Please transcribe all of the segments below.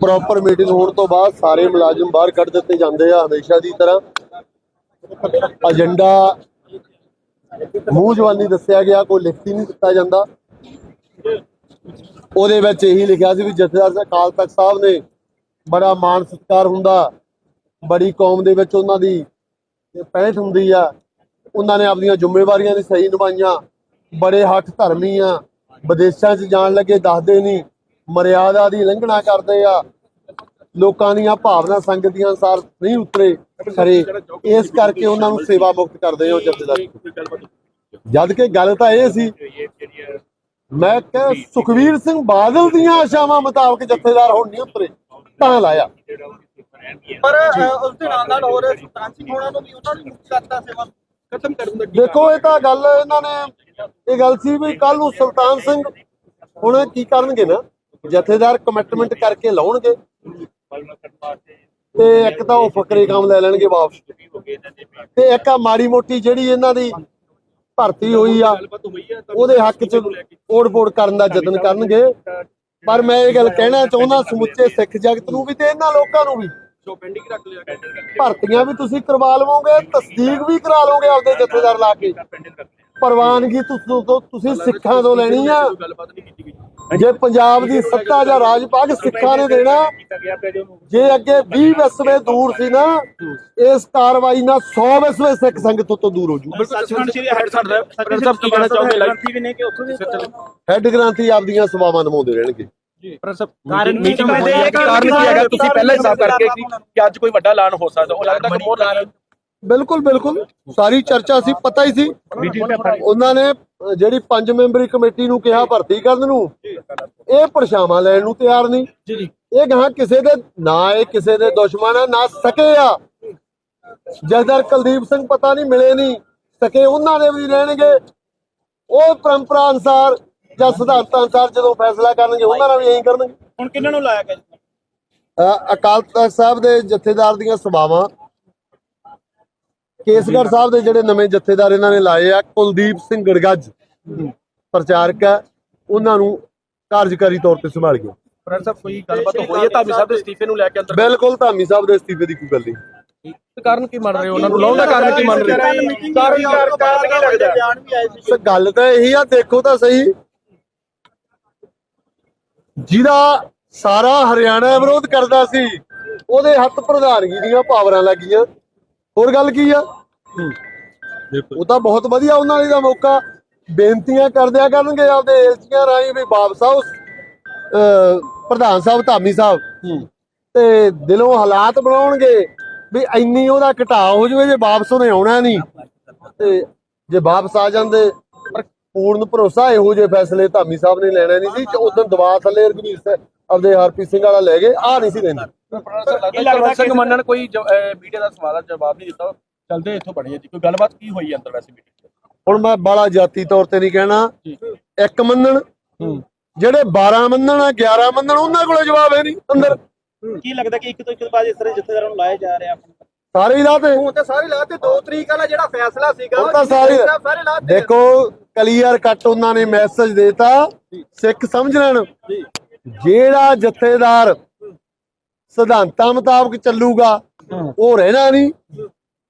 Proper meeting ਹੋਣ ਤੋਂ ਬਾਅਦ ਸਾਰੇ ਮੁਲਾਜ਼ਮ ਬਾਹਰ ਕੱਢ ਦਿੱਤੇ ਜਾਂਦੇ ਆ ਹਮੇਸ਼ਾ ਦੀ ਤਰ੍ਹਾਂ। ਏਜੰਡਾ ਮੂੰਹ ਜਵਾਨੀ ਦੱਸਿਆ ਗਿਆ, ਕੋਈ ਲਿਖਤੀ ਨਹੀਂ ਦਿੱਤਾ ਜਾਂਦਾ। ਉਹਦੇ ਵਿੱਚ ਇਹੀ ਲਿਖਿਆ ਸੀ ਵੀ ਜਥੇਦਾਰ ਅਕਾਲ ਤਖਤ ਸਾਹਿਬ ਨੇ ਬੜਾ ਮਾਣ ਸਤਿਕਾਰ ਹੁੰਦਾ, ਬੜੀ ਕੌਮ ਦੇ ਵਿੱਚ ਉਹਨਾਂ ਦੀ ਪਹਿਤ ਹੁੰਦੀ ਆ। ਉਹਨਾਂ ਨੇ ਆਪਣੀਆਂ ਜ਼ਿੰਮੇਵਾਰੀਆਂ ਦੀ ਸਹੀ ਨਿਭਾਈਆਂ। ਬੜੇ ਹੱਠ ਧਰਮੀ ਆ। ਵਿਦੇਸ਼ਾਂ 'ਚ ਜਾਣ ਲੱਗੇ, ਦੱਸਦੇ ਨਹੀਂ। ਮਰਿਆਦਾ ਦੀ ਉਲੰਘਣਾ ਕਰਦੇ ਆ। ਲੋਕਾਂ ਦੀਆਂ ਭਾਵਨਾ ਸੰਗਤ ਦੀਆਂ ਅਨਸਾਰ ਨਹੀਂ ਉਤਰੇ ਖਰੇ। ਇਸ ਕਰਕੇ ਉਹਨਾਂ ਨੂੰ ਸੇਵਾ ਮੁਕਤ ਕਰਦੇ ਹੋ ਜਥੇਦਾਰ ਜਦ ਕਿ ਗੱਲ ਤਾਂ ਇਹ ਸੀ ਮੈਂ ਕਿ ਸੁਖਵੀਰ ਸਿੰਘ ਬਾਦਲ ਦੀਆਂ ਆਸ਼ਾਵਾਂ ਮੁਤਾਬਕ ਜਥੇਦਾਰ ਹੁਣ ਨਹੀਂ ਉਤਰੇ ਤਾਂ ਲਾਇਆ। ਪਰ ਉਸ ਦੇ ਨਾਲ ਨਾਲ ਹੋਰ ਸੁਲਤਾਨ ਸਿੰਘ ਹੋਣਾ ਨੂੰ ਵੀ ਉਹਨਾਂ ਨੂੰ ਮੁਕਤ ਕਰਤਾ ਸੇਵਾ ਖਤਮ ਕਰਨ ਦਾ ਦੇਖੋ ਇਹ ਤਾਂ ਗੱਲ ਇਹਨਾਂ ਨੇ ਇਹ ਗੱਲ ਸੀ ਵੀ ਕੱਲ ਨੂੰ ਸੁਲਤਾਨ ਸਿੰਘ ਹੁਣ ਕੀ ਕਰਨਗੇ ਨਾ? ਜਥੇਦਾਰ ਕਮਿਟਮੈਂਟ ਕਰਕੇ ਲਾਉਣਗੇ। ਤੇ ਇੱਕ ਤਾਂ ਉਹ ਫਕਰੇ ਕੰਮ ਲੈ ਲੈਣਗੇ ਵਾਪਸ। ਤੇ ਇੱਕ ਆ ਮਾੜੀ ਮੋਟੀ ਜਿਹੜੀ ਇਹਨਾਂ ਦੀ ਭਰਤੀ ਹੋਈ ਆ, ਉਹਦੇ ਹੱਕ 'ਚ ਓੜ-ਪੋੜ ਕਰਨ ਦਾ ਯਤਨ ਕਰਨਗੇ। ਪਰ ਮੈਂ ਇਹ ਗੱਲ ਕਹਿਣਾ ਚਾਹੁੰਦਾ ਸਮੁੱਚੇ ਸਿੱਖ ਜਗਤ ਨੂੰ ਵੀ ਤੇ ਇਹਨਾਂ ਲੋਕਾਂ ਨੂੰ ਵੀ। ਭਰਤੀਆਂ ਵੀ ਤੁਸੀਂ ਕਰਵਾ ਲਵੋਗੇ, ਤਸਦੀਕ ਵੀ ਕਰਾ ਲਓਗੇ ਆਪਦੇ ਜਥੇਦਾਰ ਲਾ ਕੇ। ਪ੍ਰਵਾਨਗੀ ਤੁਸੀਂ ਸਿੱਖਾਂ ਤੋਂ ਲੈਣੀ ਆ। ਜੇ ਪੰਜਾਬ ਦੀ ਸੱਤਾ ਜਾਂ ਰਾਜ ਭਾਗ ਸਿੱਖਾਂ ਨੇ ਦੇਣਾ ਜੇ ਅੱਗੇ 20 ਵਿਸਵੇ ਦੂਰ ਸੀ ਨਾ ਇਸ ਕਾਰਵਾਈ ਨਾਲ 100 ਵਿਸਵੇ ਸਿੱਖ ਸੰਗਤ ਤੋਂ ਦੂਰ ਹੋ ਜੂ। ਹੈਡ ਗ੍ਰਾਂਥੀ ਆਪਦੀਆਂ ਸੇਵਾਵਾਂ ਨਿਭਾਉਂਦੇ ਰਹਿਣਗੇ। ਕਾਰਨ ਮੀਟਿੰਗ ਹੋਈ ਹੈ? ਕਾਰਨ ਕੀ ਹੈਗਾ? ਤੁਸੀਂ ਪਹਿਲਾਂ ਹੀ ਸਾਫ਼ ਕਰਕੇ ਕਿ ਅੱਜ ਕੋਈ ਵੱਡਾ ਐਲਾਨ ਹੋ ਸਕਦਾ। ਉਹ ਲੱਗਦਾ ਕਿ ਹੋਰ ਬਿਲਕੁਲ ਬਿਲਕੁਲ। ਸਾਰੀ ਚਰਚਾ ਸੀ ਪਤਾ ਹੀ ਸੀ। ਉਹਨਾਂ ਨੇ ਜਿਹੜੀ ਪੰਜ ਮੈਂਬਰੀ ਕਮੇਟੀ ਨੂੰ ਕਿਹਾ ਭਰਤੀ ਕਰਨ ਨੂੰ ਇਹ ਪਰਛਾਵਾਂ ਲੈਣ ਨੂੰ ਤਿਆਰ ਨਹੀਂ। ਇਹ ਗਾਂ ਕਿਸੇ ਦੇ ਨਾ ਇਹ ਕਿਸੇ ਦੇ ਦੁਸ਼ਮਣ ਆ ਨਾ ਸਕੇ ਆ। ਜਸਦਰ ਕੁਲਦੀਪ ਸਿੰਘ ਪਤਾ ਨਹੀਂ ਮਿਲੇ ਨਹੀਂ। ਸਕੇ ਉਹਨਾਂ ਦੇ ਵੀ ਰਹਿਣਗੇ। ਉਹ ਪਰੰਪਰਾ ਅਨਸਾਰ ਜਾਂ ਸਿਧਾਂਤਾਂ ਅਨਸਾਰ ਜਦੋਂ ਫੈਸਲਾ ਕਰਨਗੇ ਉਹਨਾਂ ਨਾਲ ਵੀ ਇਹੀ ਕਰਨਗੇ। ਹੁਣ ਕਿੰਨਾਂ ਨੂੰ ਲਾਇਆ ਗਿਆ ਅਕਾਲ ਤਖਤ ਸਾਹਿਬ ਦੇ ਜਥੇਦਾਰ ਦੀਆਂ ਸਭਾਵਾਂ ਕੇਸਗੜ੍ਹ ਸਾਹਿਬ ਦੇ ਜਿਹੜੇ ਨਵੇਂ ਜਥੇਦਾਰ ਇਹਨਾਂ ਨੇ ਲਾਏ ਆ ਕੁਲਦੀਪ ਸਿੰਘ ਗੜਗੱਜ ਪ੍ਰਚਾਰਕ ਆ ਉਹਨਾਂ ਨੂੰ ਕਾਰਜਕਾਰੀ ਤੌਰ ਤੇ ਸੰਭਾਲ ਗਿਆ। ਪ੍ਰੋਫੈਸਰ ਸਾਹਿਬ ਕੋਈ ਗੱਲਬਾਤ ਹੋਈ ਹੈ? ਧਾਮੀ ਸਾਹਿਬ ਦੇ ਅਸਤੀਫੇ ਨੂੰ ਲੈ ਕੇ ਅੰਦਰ? ਬਿਲਕੁਲ ਧਾਮੀ ਸਾਹਿਬ ਦੇ ਅਸਤੀਫੇ ਦੀ ਕੋਈ ਗੱਲ ਨਹੀਂ। ਕਾਰਨ ਕੀ ਮੰਨ ਰਹੇ ਹੋ? ਉਹਨਾਂ ਨੂੰ ਲਾਉਣ ਦਾ ਕਾਰਨ ਕੀ ਮੰਨ ਰਹੇ ਹੋ? ਕਾਰਨ ਕਾਰਨ ਕੀ ਲੱਗਦਾ? ਗੱਲ ਤਾਂ ਇਹੀ ਆ ਦੇਖੋ ਤਾਂ ਸਹੀ। ਜਿਹਦਾ ਸਾਰਾ ਹਰਿਆਣਾ ਵਿਰੋਧ ਕਰਦਾ ਸੀ ਉਹਦੇ ਹੱਥ ਪ੍ਰਧਾਨਗੀ ਦੀਆਂ ਪਾਵਰਾਂ ਲੱਗੀਆਂ। ਹੋਰ ਗੱਲ ਕੀ ਆ? ਉਹ ਤਾਂ ਬਹੁਤ ਵਧੀਆ ਉਹਨਾਂ ਲਈ ਦਾ ਮੌਕਾ। ਬੇਨਤੀਆਂ ਕਰਦਿਆ ਕਰਨਗੇ ਆਪਦੇ ਏਜੰਸੀਆਂ ਰਾਹੀਂ ਵੀ ਵਾਪਸ ਆਓ। ਅਹ ਪ੍ਰਧਾਨ ਸਾਹਿਬ ਧਾਮੀ ਸਾਹਿਬ। ਤੇ ਦਿਲੋਂ ਹਾਲਾਤ ਬਣਾਉਣਗੇ ਵੀ ਇੰਨੀ ਉਹਦਾ ਘਟਾ ਹੋ ਜਾਵੇ ਜੇ ਵਾਪਸ ਉਹਨੇ ਆਉਣਾ ਨਹੀਂ। ਤੇ ਜੇ ਵਾਪਸ ਆ ਜਾਂਦੇ ਪਰ ਪੂਰਨ ਭਰੋਸਾ ਇਹੋ ਜਿਹੇ ਫੈਸਲੇ ਧਾਮੀ ਸਾਹਿਬ ਨੇ ਲੈਣਾ ਨਹੀਂ ਸੀ। ਉਦੋਂ ਦਵਾ ਥੱਲੇ ਰਘਵੀਰ ਸਿੰਘ ਆਪਦੇ ਹਰਪ੍ਰੀਤ ਸਿੰਘ ਵਾਲਾ ਲੈ ਗਏ ਆ ਨਹੀਂ ਸੀ ਇਹ ਲੱਗਦਾ ਸਿੰਘ ਮੰਨਣ ਕੋਈ ਮੀਡੀਆ ਦਾ ਸਵਾਲ ਦਾ ਜਵਾਬ ਨਹੀਂ ਦਿੱਤਾ। ਚਲਦੇ ਇੱਥੋਂ ਬਣੀ ਜੀ। ਕੋਈ ਗੱਲਬਾਤ ਕੀ ਹੋਈ ਅੰਦਰ ਵੈਸੇ ਮੀਟਿੰਗ ਹੁਣ ਮੈਂ ਬਾਲਾ ਜਾਤੀ ਤੌਰ ਤੇ ਨਹੀਂ ਕਹਿਣਾ। ਇੱਕ ਮੰਨਣ। ਜਿਹੜੇ 12 ਮੰਨਣ 11 ਮੰਨਣ ਉਹਨਾਂ ਕੋਲੇ ਜਵਾਬ ਹੈ ਨਹੀਂ ਅੰਦਰ। ਕੀ ਲੱਗਦਾ ਕਿ ਇੱਕ ਤੋਂ ਇੱਕ ਬਾਅਦ ਇਸ ਤਰ੍ਹਾਂ ਜਥੇਦਾਰਾਂ ਨੂੰ ਲਾਇਆ ਜਾ ਰਿਹਾ ਸਾਰੇ ਹੀ ਲਾਤੇ ਹੁਣ ਤੇ ਸਾਰੇ ਲਾਤੇ 2 ਤਰੀਕ ਵਾਲਾ ਜਿਹੜਾ ਫੈਸਲਾ ਸੀਗਾ ਉਹ ਤਾਂ ਸਾਰੇ ਸਾਰੇ ਲਾਤੇ ਦੇਖੋ ਕਲੀਅਰ ਕੱਟ ਉਹਨਾਂ ਨੇ ਮੈਸੇਜ ਦੇਤਾ। ਸਿੱਖ ਸਮਝ ਲੈਣ। ਜਿਹੜਾ ਜਥੇਦਾਰ ਸਿਧਾਂਤਾਂ ਮੁਤਾਬਕ ਚੱਲੂਗਾ ਉਹ ਰਹਿਣਾ ਨਹੀਂ।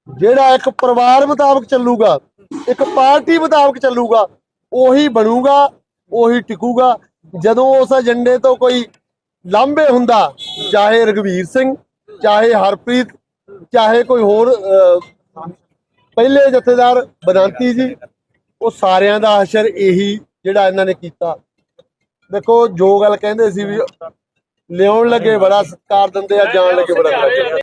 ਜਿਹੜਾ ਇੱਕ ਪਰਿਵਾਰ ਮੁਤਾਬਕ ਚੱਲੂਗਾ ਇੱਕ ਪਾਰਟੀ ਮੁਤਾਬਕ ਚੱਲੂਗਾ ਉਹੀ ਬਣੂਗਾ ਉਹੀ ਟਿਕੂਗਾ। ਜਦੋਂ ਉਸ ਏਜੰਡੇ ਤੋਂ ਕੋਈ ਲਾਂਭੇ ਹੁੰਦਾ ਚਾਹੇ ਰਗਵੀਰ ਸਿੰਘ ਚਾਹੇ ਹਰਪ੍ਰੀਤ ਚਾਹੇ ਕੋਈ ਹੋਰ ਪਹਿਲੇ ਜਥੇਦਾਰ ਬਦਾਂਤੀ ਜੀ ਉਹ ਸਾਰਿਆਂ ਦਾ ਅਸਰ ਇਹੀ ਜਿਹੜਾ ਇਹਨਾਂ ਨੇ ਕੀਤਾ। ਦੇਖੋ ਜੋ ਗੱਲ ਕਹਿੰਦੇ ਸੀ ਵੀ ਲਿਆਉਣ ਲੱਗੇ ਬੜਾ ਸਤਿਕਾਰ ਦਿੰਦੇ ਆ ਜਾਣ ਲੱਗੇ ਬੜਾ ਬੁਰਾ